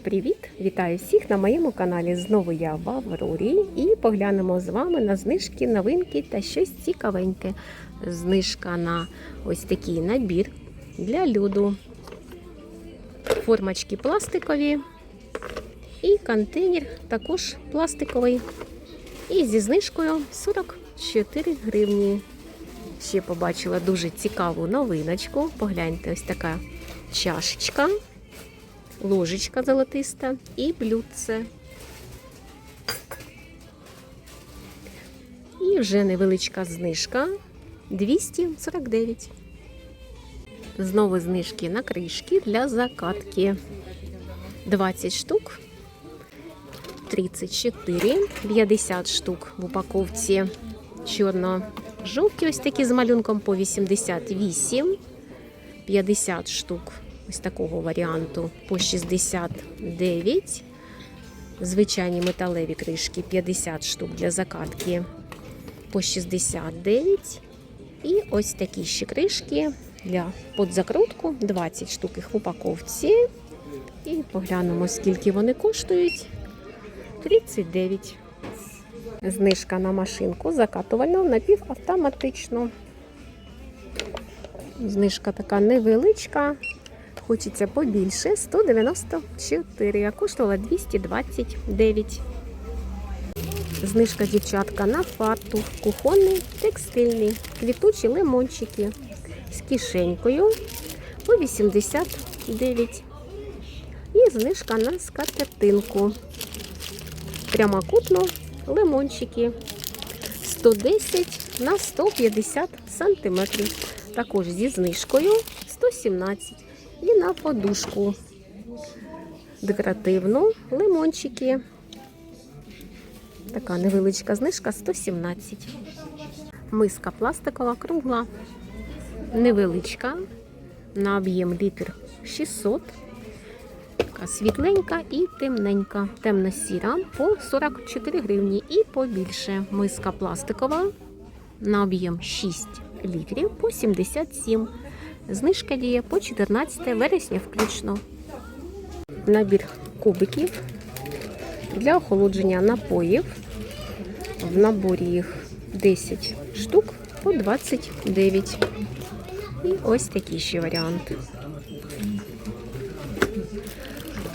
Привіт! Вітаю всіх на моєму каналі. Знову я в і поглянемо з вами на знижки, новинки та щось цікавеньке. Знижка на ось такий набір для люду. Формочки пластикові і контейнер також пластиковий. І зі знижкою 44 гривні. Ще побачила дуже цікаву новиночку. Погляньте, ось така чашечка ложечка золотиста і блюдце. І вже невеличка знижка 249. Знову знижки на кришки для закатки. 20 штук. 34, 50 штук в упаковці чорно-жовті, ось такі з малюнком по 88, 50 штук ось такого варіанту по 69. Звичайні металеві кришки 50 штук для закатки по 69. І ось такі ще кришки для подзакрутку 20 штук їх в упаковці. І поглянемо, скільки вони коштують. 39. Знижка на машинку закатувальну напівавтоматичну. Знижка така невеличка. Хочеться побільше 194, а коштувала 229. Знижка дівчатка на фартух, кухонний, текстильний, квітучі лимончики з кишенькою по 89. І знижка на скатертинку. Прямокутно лимончики 110 на 150 сантиметрів. Також зі знижкою 117 і на подушку декоративну лимончики. Така невеличка знижка 117. Миска пластикова кругла, невеличка, на об'єм літр 600. Така світленька і темненька, темно-сіра по 44 гривні і побільше. Миска пластикова на об'єм 6 літрів по 77 Знижка діє по 14 вересня включно. Набір кубиків для охолодження напоїв. В наборі їх 10 штук по 29. І ось такий ще варіант.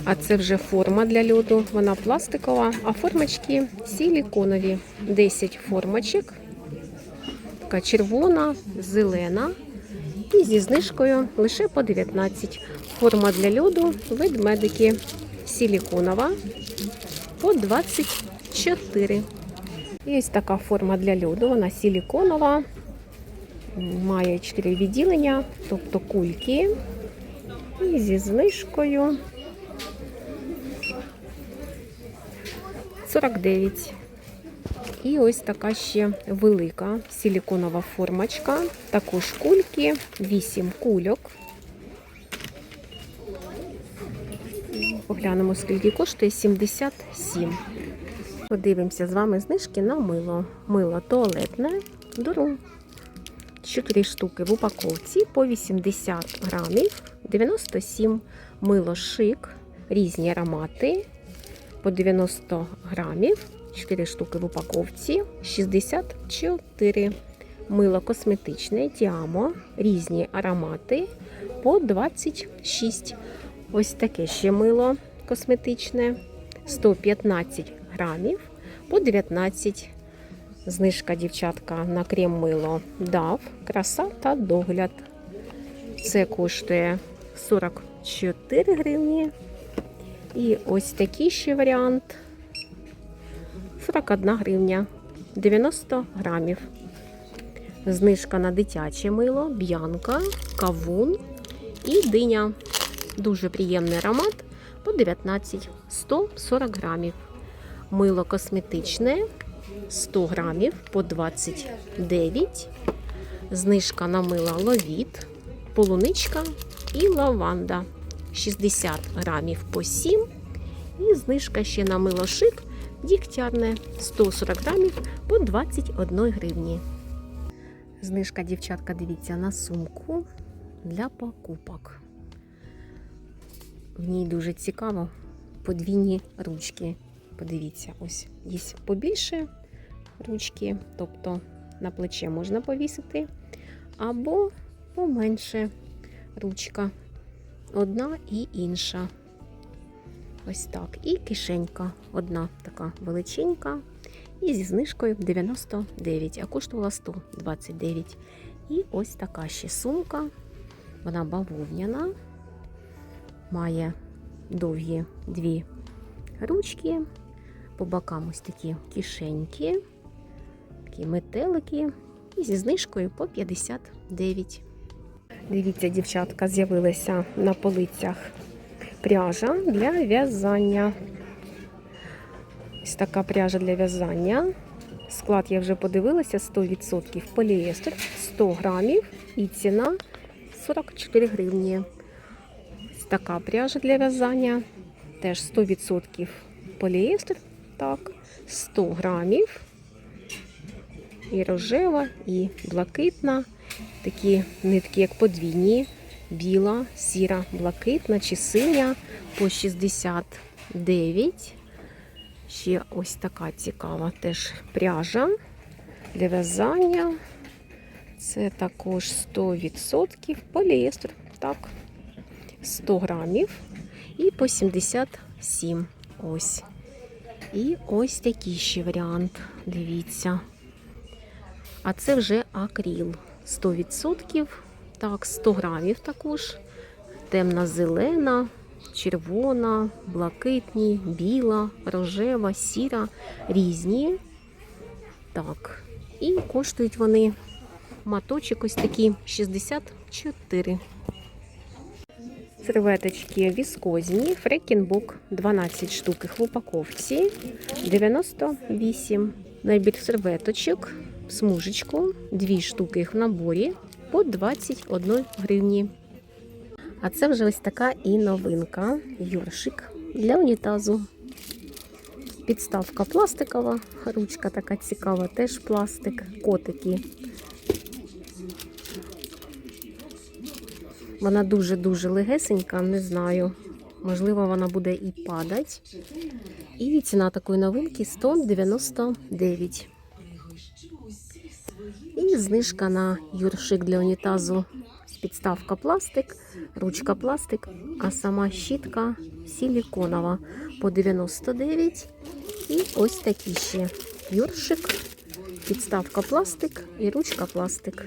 А це вже форма для льоду. Вона пластикова, а формочки силіконові. 10 формочок. Така червона, зелена. І зі знижкою лише по 19. Форма для льоду, ведмедики силіконова по 24. І ось така форма для льоду, вона силіконова, має 4 відділення, тобто кульки. І зі знижкою 49. І ось така ще велика силіконова формочка. Також кульки, 8 кульок. Поглянемо, скільки коштує 77. Подивимося з вами знижки на мило. Мило туалетне, дуру. 4 штуки в упаковці по 80 грамів, 97 мило шик, різні аромати по 90 грамів. 4 штуки в упаковці, 64 мило косметичне, діамо, різні аромати по 26. Ось таке ще мило косметичне, 115 грамів по 19. Знижка дівчатка на крем мило дав, краса та догляд. Це коштує 44 гривні. І ось такий ще варіант. 41 гривня 90 грамів. Знижка на дитяче мило, б'янка, кавун і диня. Дуже приємний аромат по 19 140 грамів. Мило косметичне 100 грамів по 29. Знижка на мило ловіт, полуничка і лаванда 60 грамів по 7. І знижка ще на мило шик дігтярне 140 грамів по 21 гривні. Знижка, дівчатка, дивіться на сумку для покупок. В ній дуже цікаво подвійні ручки. Подивіться, ось є побільше ручки, тобто на плече можна повісити, або поменше ручка. Одна і інша. Ось так. І кишенька одна така величенька. І зі знижкою 99, а коштувала 129. І ось така ще сумка. Вона бавовняна, має довгі дві ручки, по бокам ось такі кишеньки, такі метелики. І зі знижкою по 59. Дивіться, дівчатка, з'явилася на полицях пряжа для в'язання. Ось така пряжа для в'язання. Склад я вже подивилася 100% поліестер, 100 грамів і ціна 44 гривні. Ось така пряжа для в'язання. Теж 100% поліестер. Так, 100 грамів. І рожева, і блакитна. Такі нитки, як подвійні, біла, сіра, блакитна чи синя по 69. Ще ось така цікава теж пряжа для в'язання. Це також 100% поліестер. Так, 100 грамів і по 77. Ось. І ось такий ще варіант. Дивіться. А це вже акріл. 100%. Так, 100 грамів також. Темна зелена, червона, блакитні, біла, рожева, сіра, різні. Так. І коштують вони маточок ось такі 64. Серветочки віскозні, фрекінбук 12 штук в упаковці 98. Набір серветочок, смужечку, 2 штуки їх в наборі по 21 гривні. А це вже ось така і новинка. Йоршик для унітазу. Підставка пластикова, ручка така цікава, теж пластик, котики. Вона дуже-дуже легесенька, не знаю. Можливо, вона буде і падати. І ціна такої новинки 199. Знижка на юршик для унітазу. Підставка пластик, ручка пластик, а сама щітка силіконова по 99. І ось такі ще юршик, підставка пластик і ручка пластик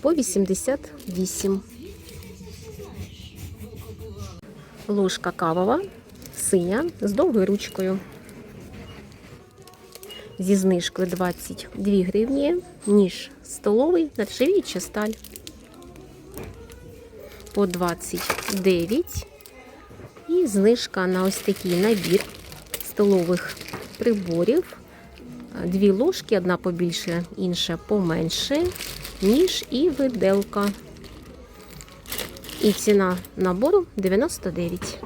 по 88. Ложка кавова, синя з довгою ручкою. Зі знижкою 22 гривні, ніж столовий, нержавіюча сталь. По 29. І знижка на ось такий набір столових приборів. Дві ложки, одна побільше, інша поменше, ніж і виделка. І ціна набору 99.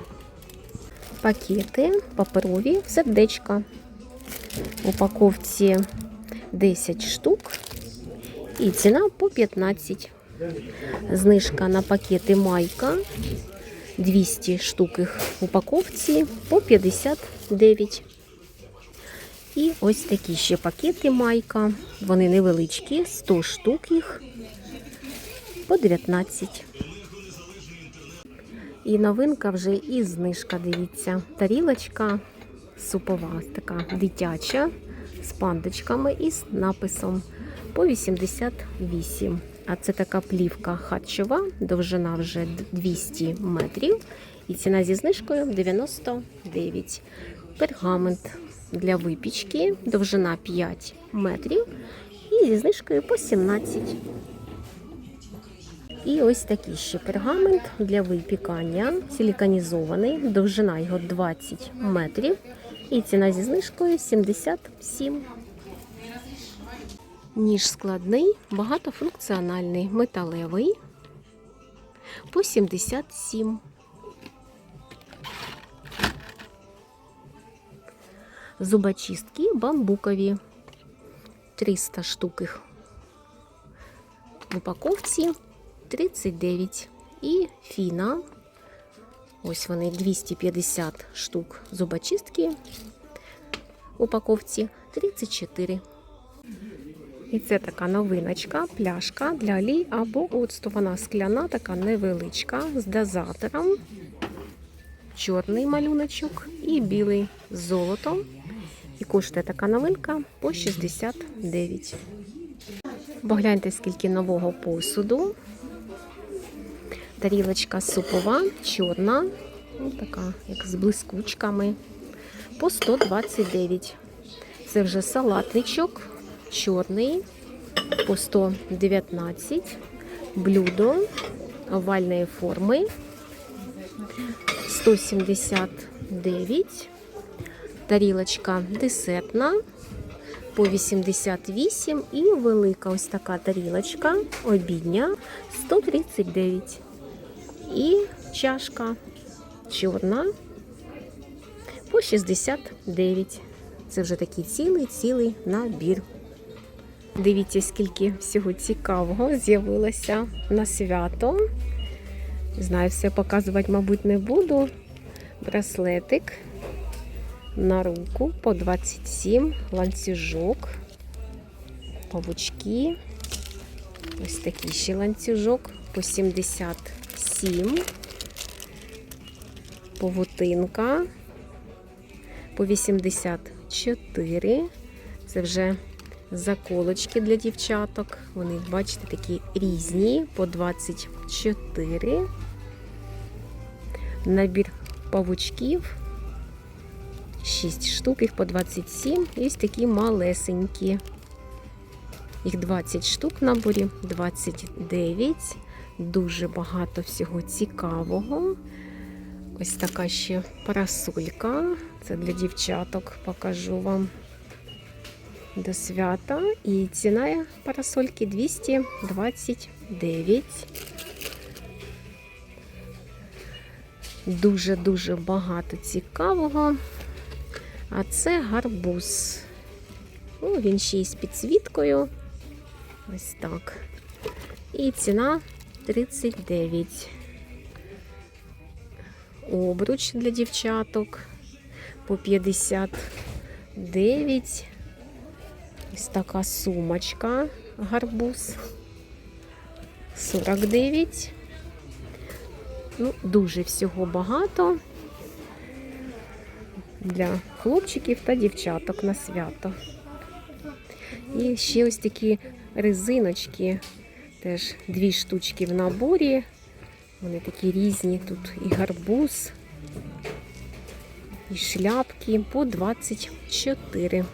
Пакети паперові сердечка. Упаковці 10 штук. І ціна по 15. Знижка на пакети майка. 200 штук їх в упаковці по 59. І ось такі ще пакети майка. Вони невеличкі, 100 штук їх по 19. І новинка вже і знижка, дивіться. Тарілочка супова, така дитяча, з пандочками і з написом по 88. А це така плівка харчова, довжина вже 200 метрів. І ціна зі знижкою 99. Пергамент для випічки, довжина 5 метрів. І зі знижкою по 17. І ось такий ще пергамент для випікання, силіканізований, довжина його 20 метрів. І ціна зі знижкою 77. Ніж складний, багатофункціональний, металевий по 77. Зубочистки бамбукові. 300 штук їх в упаковці 39. І фіна Ось вони 250 штук зубочистки. В упаковці 34. І це така новиночка, пляшка для олій або оцту. Вона скляна, така невеличка, з дозатором. Чорний малюночок і білий з золотом. І коштує така новинка по 69. Погляньте, скільки нового посуду. Тарілочка супова, чорна, ну, така, як з блискучками, по 129. Це вже салатничок, чорний, по 119. Блюдо овальної форми 179. Тарілочка десертна по 88 і велика ось така тарілочка обідня 139. І чашка чорна по 69. Це вже такий цілий-цілий набір. Дивіться, скільки всього цікавого з'явилося на свято. Знаю, все показувати, мабуть, не буду. Браслетик на руку по 27, ланцюжок, павучки. Ось такий ще ланцюжок по 77, повутинка по 84. Це вже заколочки для дівчаток. Вони, бачите, такі різні по 24. Набір павучків. 6 штук, їх по 27. І ось такі малесенькі. Їх 20 штук в наборі, 29. Дуже багато всього цікавого. Ось така ще парасолька. Це для дівчаток покажу вам до свята. І ціна парасольки 229. Дуже-дуже багато цікавого. А це гарбуз. Ну, він ще й з підсвіткою. Ось так. І ціна 39. Обруч для дівчаток по 59. Ось така сумочка, гарбуз. 49. Ну, дуже всього багато для хлопчиків та дівчаток на свято. І ще ось такі резиночки, теж дві штучки в наборі. Вони такі різні. Тут і гарбуз, і шляпки по 24.